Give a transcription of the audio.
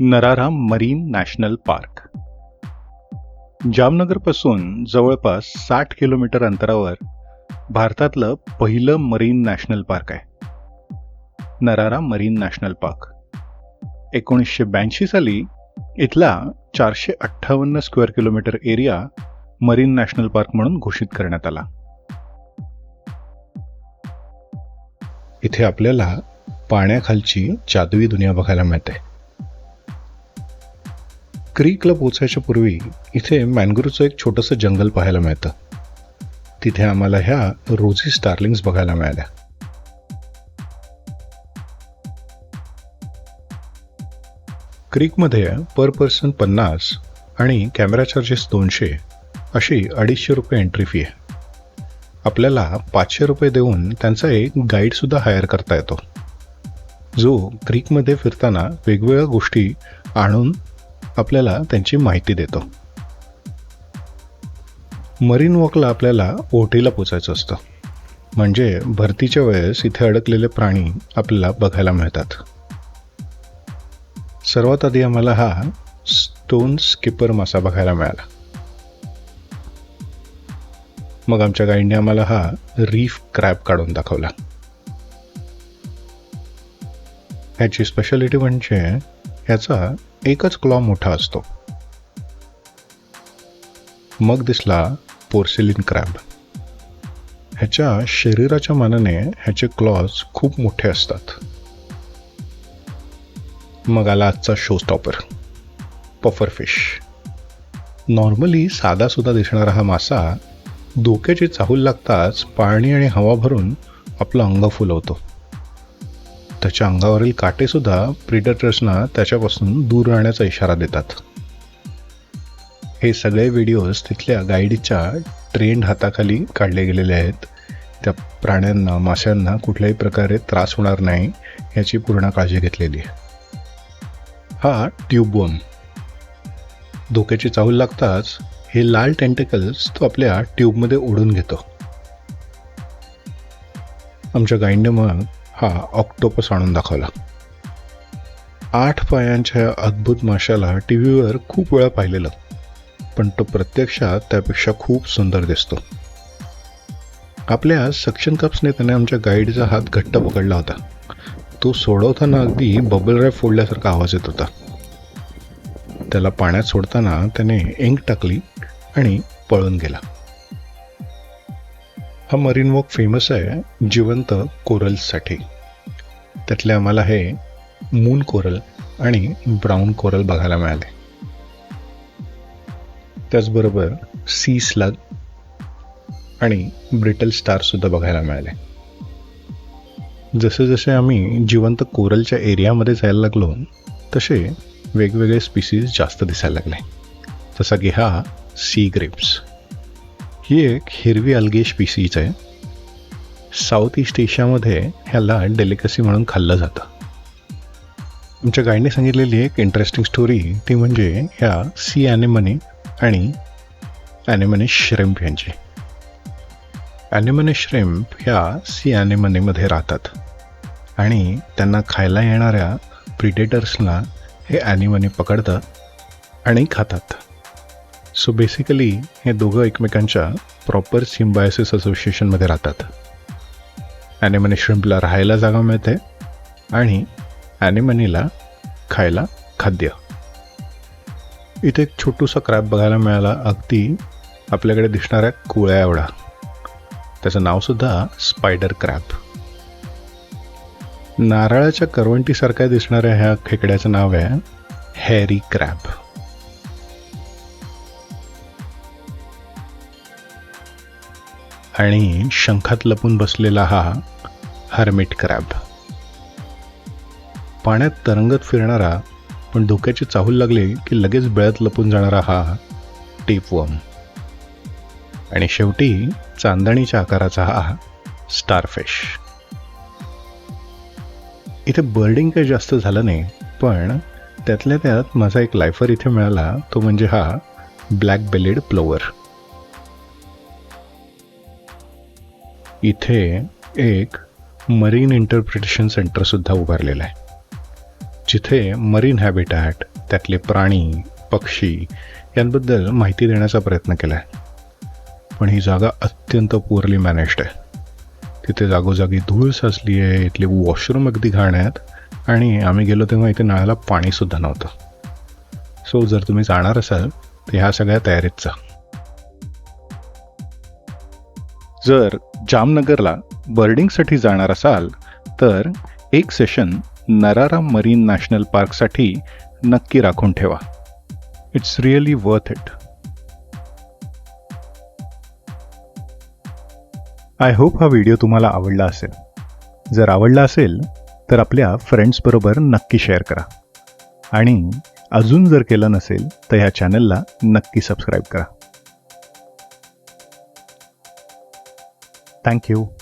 Narara marine national park. जामनगरपासून जवळपास साठ kilometre अंतरावर भारतातलं पहिलं मरीन नॅशनल पार्क आहे. Narara marine national park. एकोणीसशे ब्याऐंशी साली इथला चारशे अठ्ठावन्न square kilometre area marine national park म्हणून घोषित करण्यात आला. इथे आपल्याला पाण्याखालची जादुई दुनिया बघायला मिळते. क्रीकला पोचायच्या पूर्वी इथे मॅनग्रोवचं एक छोटंसं जंगल पाहायला मिळतं. तिथे आम्हाला ह्या रोझी स्टार्लिंग्स बघायला मिळाल्या. क्रीकमध्ये पर पर्सन पन्नास आणि कॅमेरा चार्जेस दोनशे अशी अडीचशे रुपये एंट्री फी आहे. आपल्याला पाचशे रुपये देऊन त्यांचा एक गाईडसुद्धा हायर करता येतो. जो क्रीकमध्ये फिरताना वेगवेगळ्या गोष्टी आणून आपल्याला त्यांची माहिती देतो. मरीन वॉकला आपल्याला ओटीला पोचायचं असतं. म्हणजे भरतीच्या वेळेस इथे अडकलेले प्राणी आपल्याला बघायला मिळतात. सर्वात आधी आम्हाला हा स्टोन स्किपर मासा बघायला मिळाला. मग आमच्या गाईडने आम्हाला हा रीफ क्रॅब काढून दाखवला. ह्याची स्पेशालिटी म्हणजे ह्याचा एकच क्लॉ मोठा असतो. मग दिसला पोर्सिलिन क्रॅब. ह्याच्या शरीराच्या मानाने ह्याचे क्लॉज खूप मोठे असतात. मग आला आजचा show stopper puffer fish. Normally साधासुद्धा दिसणारा हा मासा धोक्याची चाहूल लागताच पाणी आणि हवा भरून आपलं अंग फुलवतो. त्याच्या अंगावरील काटेसुद्धा प्रिडटर्सना त्याच्यापासून दूर राहण्याचा इशारा देतात. हे सगळे व्हिडिओज तिथल्या गाईडच्या ट्रेंड हाताखाली काढले गेलेले आहेत. त्या प्राण्यांना माशांना कुठल्याही प्रकारे त्रास होणार नाही याची पूर्ण काळजी घेतलेली आहे. हा ट्यूबवर्म धोक्याची चाहूल लागताच हे लाल टेंटिकल्स तो आपल्या ट्यूबमध्ये ओढून घेतो. आमच्या गाईडने मग हा ऑक्टोपस आणून दाखवला. आठ पायांच्या अद्भुत माशाला टी व्हीवर खूप वेळा पाहिलेलं पण तो प्रत्यक्षात त्यापेक्षा खूप सुंदर दिसतो. आपल्या सक्शन कप्सने त्याने आमच्या गाईडचा हात घट्ट पकडला होता. तो सोडवताना अगदी बबल रॅप फोडल्यासारखा आवाज येत होता. त्याला पाण्यात सोडताना त्याने इंक टाकली आणि पळून गेला. हा मरीन वॉक फेमस आहे जिवंत कोरल्ससाठी. त्यातले आम्हाला हे मून कोरल आणि ब्राऊन कोरल बघायला मिळाले. त्याचबरोबर सी स्लग आणि ब्रिटल स्टारसुद्धा बघायला मिळाले. जसे जसे आम्ही जिवंत कोरलच्या एरियामध्ये जायला लागलो तसे वेगवेगळे स्पीसीज जास्त दिसायला लागले. जसा की हा सी ग्रेप्स ही एक हिरवी अलगे स्पीसीज आहे. साऊथ ईस्ट एशियामध्ये ह्याला डेलिकसी म्हणून खाल्लं जातं. आमच्या गाईडने सांगितलेली एक इंटरेस्टिंग स्टोरी ती म्हणजे ह्या सी ॲनेमनी आणि ॲनेमनी श्रेम्प यांची. ॲनेमनी श्रेम्प ह्या सी ॲनेमनीमध्ये राहतात. आणि त्यांना खायला येणाऱ्या प्रिडेटर्सला हे ॲनिमनी पकडतात आणि खातात. सो बेसिकली हे दोघं एकमेकांच्या प्रॉपर सिम्बायसिस असोसिएशनमध्ये राहतात. ॲनिमनी श्रिम्पला राहायला जागा मिळते आणि ॲनिमनीला खायला खाद्य. इथे एक छोटूसा क्रॅप बघायला मिळाला अगदी आपल्याकडे दिसणाऱ्या कुळ्या एवढा. त्याचं नावसुद्धा स्पायडर क्रॅब नारळाच्या करवंटीसारख्या दिसणाऱ्या ह्या खेकड्याचं नाव आहे हॅरी क्रॅब आणि शंखात लपून बसलेला हा हर्मिट क्रॅब. पाण्यात तरंगत फिरणारा पण धोक्याची चाहूल लागली की लगेच बेळत लपून जाणारा हा टेपवम आणि शेवटी चांदणीच्या आकाराचा हा स्टारफिश. इथे बर्डिंग काही जास्त झालं नाही पण त्यातल्या त्यात माझा एक लायफर इथे मिळाला तो म्हणजे हा ब्लॅक बेलेड प्लोवर. इथे एक मरीन इंटरप्रिटेशन सेंटरसुद्धा उभारलेलं आहे. जिथे मरीन हॅबिटॅट त्यातले प्राणी पक्षी यांबद्दल माहिती देण्याचा प्रयत्न केला आहे पण ही जागा अत्यंत पुअरली मॅनेज्ड आहे. तिथे जागोजागी धूळ साचली आहे इथले वॉशरूम अगदी घाण आहेत आणि आम्ही गेलो तेव्हा इथे नळाला पाणीसुद्धा नव्हतं. सो जर तुम्ही जाणार असाल तर ह्या सगळ्या तयारीत जा. जर जामनगरला बर्डिंगसाठी जाणार असाल तर एक सेशन नराराम मरीन नॅशनल पार्कसाठी नक्की राखून ठेवा. It's really worth it I hope हा व्हिडिओ तुम्हाला आवडला असेल. जर आवडला असेल तर आपल्या फ्रेंड्सबरोबर नक्की शेअर करा. आणि अजून जर केलं नसेल तर ह्या चॅनलला नक्की सबस्क्राईब करा. Thank you.